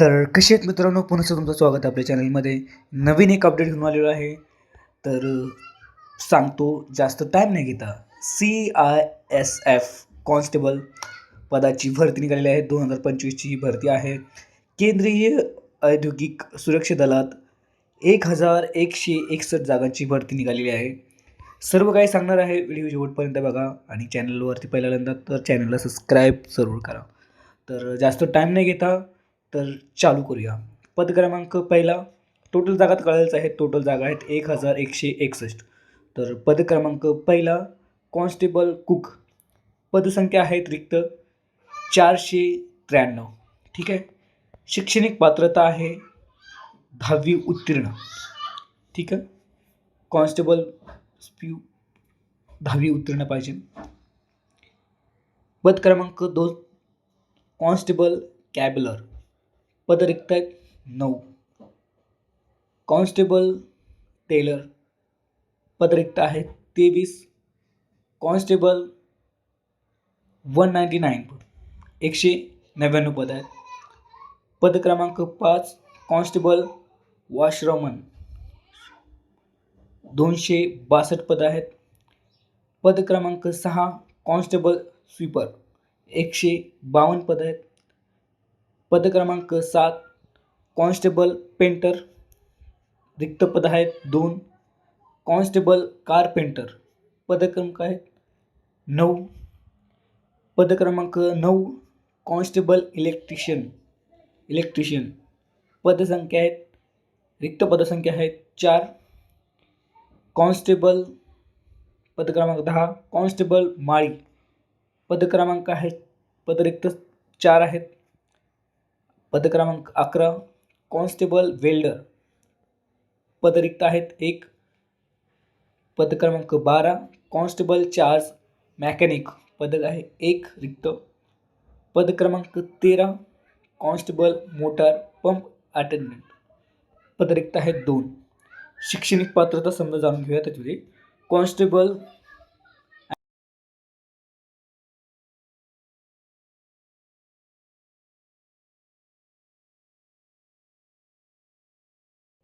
तर कसे आहेत मित्रांनो? पुन्हा तुमचं स्वागत आपल्या चॅनलमध्ये. नवीन एक अपडेट घेऊन आलेलो आहे. तर सांगतो जास्त टाईम नाही घेता. C I S F constable पदाची भरती निघालेली आहे. दोन हजार पंचवीसची ही भरती आहे. केंद्रीय औद्योगिक सुरक्षा दलात एक हजार एकशे एकसष्ट जागांची भरती निघालेली आहे. सर्व काही सांगणार आहे. व्हिडिओ शेवटपर्यंत बघा आणि चॅनलवरती पहिल्यांदा तर चॅनलला सबस्क्राईब जरूर करा. तर जास्त टाईम नाही घेता. तर चालू करूया. पद क्रमांक पहिला टोटल जागा कळायचं आहे टोटल जागा आहेत एक हजार एकशे एकसष्ट तर पद क्रमांक पहिला कॉन्स्टेबल कुक पदसंख्या आहेत रिक्त चारशे त्र्याण्णव ठीक आहे? शैक्षणिक पात्रता आहे दहावी उत्तीर्ण. ठीक आहे? कॉन्स्टेबल स्प्यू दहावी उत्तीर्ण पाहिजे. पद क्रमांक दोन कॉन्स्टेबल कॅबलर पद रिक्त आहेत नऊ कॉन्स्टेबल टेलर पद रिक्त आहेत तेवीस कॉन्स्टेबल वन नाईंटी नाईन एकशे नव्याण्णव पद आहेत पद क्रमांक पाच कॉन्स्टेबल वॉशरमन दोनशे बासष्ट पद आहेत। पद क्रमांक सहा कॉन्स्टेबल स्वीपर एकशे बावन्न पद आहेत। पद क्रमांक सात, कॉन्स्टेबल पेंटर, रिक्त पद आहेत दोन, कॉन्स्टेबल कारपेंटर, पद क्रमांक आहेत नऊ, पद क्रमांक नऊ, कॉन्स्टेबल इलेक्ट्रिशियन इलेक्ट्रिशियन पदसंख्या आहेत, रिक्त पदसंख्या आहेत चार, कॉन्स्टेबल पद क्रमांक दहा, कॉन्स्टेबल माळी, पद क्रमांक आहेत, पद रिक्त चार आहेत पदक्रमांक अकरा कॉन्स्टेबल वेल्डर. पद रिक्त आहेत एक. पद क्रमांक बारा कॉन्स्टेबल चार्ज मॅकॅनिक. पद आहे एक रिक्त. पद क्रमांक तेरा कॉन्स्टेबल मोटार पंप अटेंडंट पद रिक्त आहेत दोन. शैक्षणिक पात्रता समजा जाणून घेऊया त्याच्यामध्ये. कॉन्स्टेबल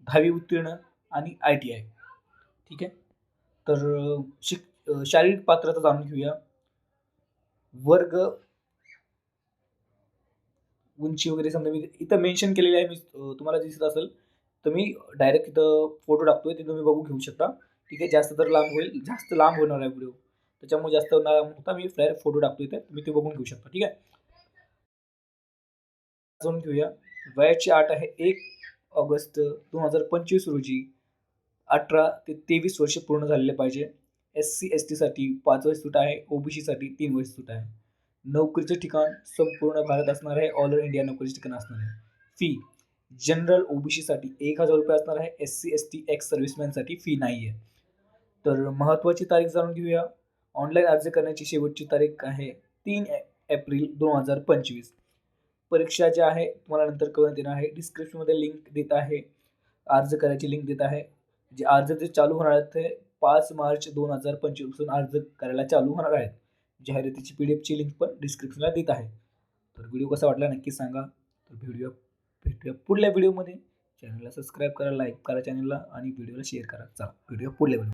दहावी उत्तीर्ण आणि आय टी आय ठीक आहे? तर शिक शारीरिक पात्रता जाणून घेऊया. वर्ग उंची वगैरे समजा मी इथं मेन्शन केलेली आहे मी तुम्हाला दिसत असेल तर मी डायरेक्ट इथं फोटो टाकतोय ते तुम्ही बघू घेऊ शकता. ठीक आहे? जास्त तर लांब होईल जास्त लांब होणार आहे व्हिडिओ. त्याच्यामुळे जास्त होणार होता मी डायरेक्ट फोटो टाकतो इथे तुम्ही ते बघून घेऊ शकता. ठीक आहे? जाणून घेऊया. वयाची आठ आहे एक ऑगस्ट दोन हजार पंचवीस रोजी अठरा ते तेवीस वर्ष पूर्ण झालेले पाहिजे. एस सी एस टीसाठी पाच वर्ष सूट आहे. ओ बी सीसाठी तीन वर्ष सूट आहे. नोकरीचं ठिकाण संपूर्ण भारत असणार आहे. ऑल इंडिया नोकरीचं ठिकाण असणार आहे. फी जनरल ओ बी सीसाठी एक हजार रुपये असणार आहे. S C S T ex सर्व्हिसमॅनसाठी fee नाही आहे तर महत्त्वाची तारीख जाणून घेऊया. ऑनलाईन अर्ज करण्याची शेवटची तारीख आहे तीन ए एप्रिल दोन हजार पंचवीस. परीक्षा ज्या आहे तुम्हाला नंतर कळून देणार आहे. डिस्क्रिप्शनमध्ये लिंक देत आहे. अर्ज करायची लिंक देत आहे. जे अर्ज जे चालू होणार आहेत ते पाच मार्च दोन हजार पंचवीसपासून अर्ज करायला चालू होणार आहेत. जाहिरातीची पी डी एफची लिंक पण डिस्क्रिप्शनला देत आहे. तर व्हिडिओ कसा वाटला नक्की सांगा. तर व्हिडिओ भेटूया पुढल्या व्हिडिओमध्ये चॅनलला सबस्क्राईब करा लाईक करा चॅनलला आणि व्हिडिओला शेअर करा. चला व्हिडिओ पुढल्या व्हिडिओ